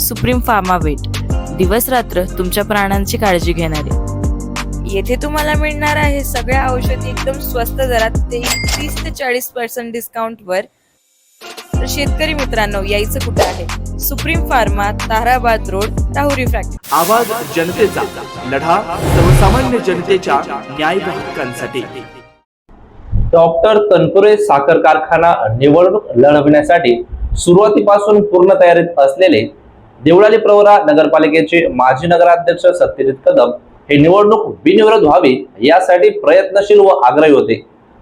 Supreme pharma weight. दिवस रात्र तुमच्या प्राणांची काळजी घेणारे. येथे तुम्हाला मिळणार आहे सगळ्या औषधी एकदम स्वस्त दरात ते तीस ते चाळीस पर्सेंट डिस्काउंटवर तर शेतकरी मित्रांनो यायचं कुठं आहे? Supreme pharma Tarabad road Rahuri factory. आवाज जनतेचा लढा सर्वसामान्य जनतेच्या न्याय हक्कांसाठी डॉक्टर तनपुरे साखर कारखाना निवडणूक लढविण्यासाठी सुरुवातीपासून पूर्ण तयारीत असलेले देवळाली प्रवरा नगरपालिकेचे माजी नगराध्यक्ष सत्यजित कदम हे निवडणूक बिनविरोध व्हावी यासाठी प्रयत्नशील व आग्रही होते.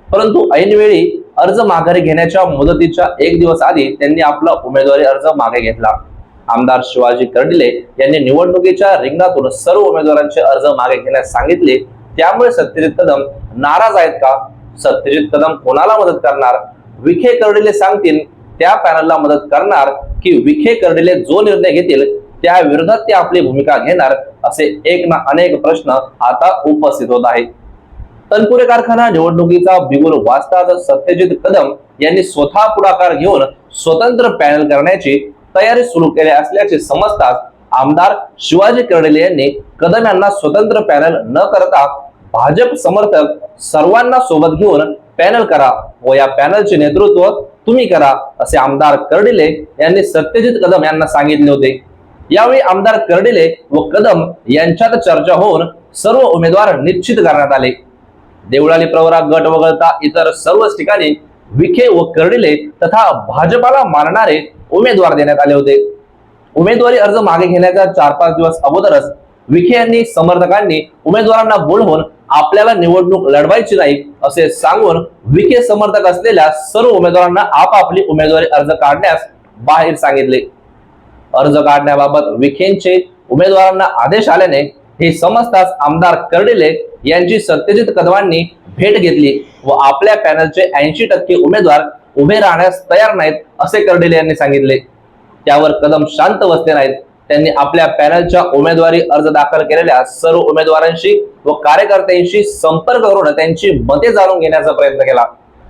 परंतु ऐनवेळी अर्ज माघारी घेण्याच्या मुदतीच्या एक दिवस आधी त्यांनी आपला उमेदवारी अर्ज मागे घेतला. आमदार शिवाजी कर्डिले यांनी निवडणुकीच्या रिंगणातून सर्व उमेदवारांचे अर्ज मागे घेण्यास सांगितले. त्यामुळे सत्यजित कदम नाराज आहेत का? सत्यजित कदम कोणाला मदत करणार? विखे कर्डिले सांगतील त्या पॅनलला मदत करणार की विखे कर्डिले जो निर्णय घेतील त्या विरोधात ते आपली भूमिका घेणार असे एक ना अनेक प्रश्न आता उपस्थित होत आहेत. तनपुरे कारखाना निवडणुकीचा बिगुल वाचताच सत्यजित कदम यांनी स्वतः पुढाकार घेऊन स्वतंत्र पॅनल करण्याची तयारी सुरू केली असल्याचे समजताच आमदार शिवाजी कर्डिले यांनी कदम यांना स्वतंत्र पॅनल न करता भाजप समर्थक सर्वांना सोबत घेऊन पॅनल करा व या पॅनलचे नेतृत्व तुम्ही करा असे आमदार कर्डिले यांनी सत्यजित कदम यांना सांगितले होते. यावेळी आमदार कर्डिले व कदम यांच्यात चर्चा होऊन सर्व उमेदवार निश्चित करण्यात आले. देवळाली प्रवरा गट वगळता इतर सर्वच ठिकाणी विखे व कर्डिले तथा भाजपाला मानणारे उमेदवार देण्यात आले होते. उमेदवारी अर्ज मागे घेण्याच्या चार पाच दिवस अगोदरच विखे यांनी समर्थकांनी उमेदवारांना बोलवून आपल्याला निवडणूक लढवायची नाही असे सांगून विखे समर्थक असलेल्या सर्व उमेदवारांना आपापली उमेदवारी अर्ज काढण्यास बाहेर सांगितले. अर्ज काढण्याबाबत विखेंचे उमेदवारांना आदेश आल्याने हे समजताच आमदार कर्डिले यांची सत्यजित कदमांनी भेट घेतली व आपल्या पॅनलचे ऐंशी टक्के उमेदवार उभे राहण्यास तयार नाहीत असे कर्डिले यांनी सांगितले. त्यावर कदम शांत बसले नाहीत. त्यांनी आपल्या पॅनलच्या उमेदवारी अर्ज दाखल केलेल्या सर्व उमेदवारांशी व कार्यकर्त्यांशी संपर्क करून त्यांची मते जाणून घेण्याचा प्रयत्न केला.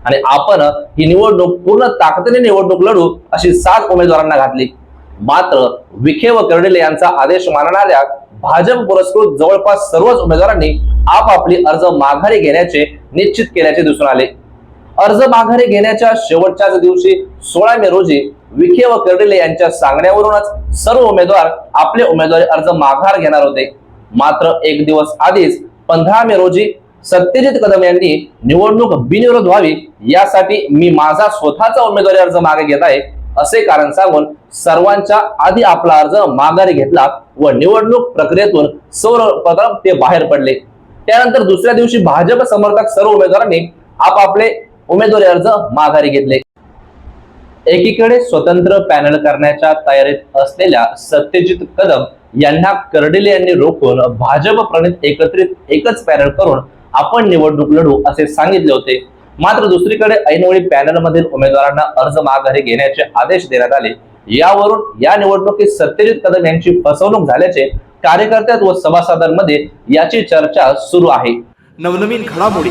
आणि आपण ही निवडणूक पूर्ण ताकदीने निवडणूक लढू अशी सात उमेदवारांना घातली. मात्र विखे व कर्डिले यांचा आदेश मानणाऱ्या भाजप पुरस्कृत जवळपास सर्वच उमेदवारांनी आपापली अर्ज माघारी घेण्याचे निश्चित केल्याचे दिसून आले. अर्ज माघारी घेण्याच्या शेवटच्याच दिवशी सोळा मे रोजी विखे व कर्डिले यांच्या सांगण्यावरूनच सर्व उमेदवार आपले उमेदवारी अर्ज माघार घेणार होते. मात्र एक दिवस आधीच पंधरा मे रोजी सत्यजित कदम यांनी निवडणूक बिनविरोध व्हावी यासाठी मी माझा स्वतःचा उमेदवारी अर्ज मागे घेत आहे असे कारण सांगून सर्वांच्या आधी आपला अर्ज माघारी घेतला व निवडणूक प्रक्रियेतून सर्वप्रथम ते बाहेर पडले. त्यानंतर दुसऱ्या दिवशी भाजप समर्थक सर्व उमेदवारांनी आपापले उमेदवारी अर्ज माघारी घेतले. एकीकडे स्वतंत्र पॅनल करण्याच्या तयारीत असलेल्या सत्यजित कदम यांना कर्डिले यांनी रोखून भाजप प्रणित एकत्रित एकच पॅनल करून आपण निवडणूक लढू असे सांगितले होते. मात्र दुसरीकडे ऐनवेळी पॅनल मधील उमेदवारांना अर्ज माघारी घेण्याचे आदेश देण्यात आले. यावरून या निवडणुकीत सत्यजित कदम यांची फसवणूक झाल्याचे कार्यकर्त्यात व सभासदांमध्ये याची चर्चा सुरू आहे. नवनवीन घडामोडी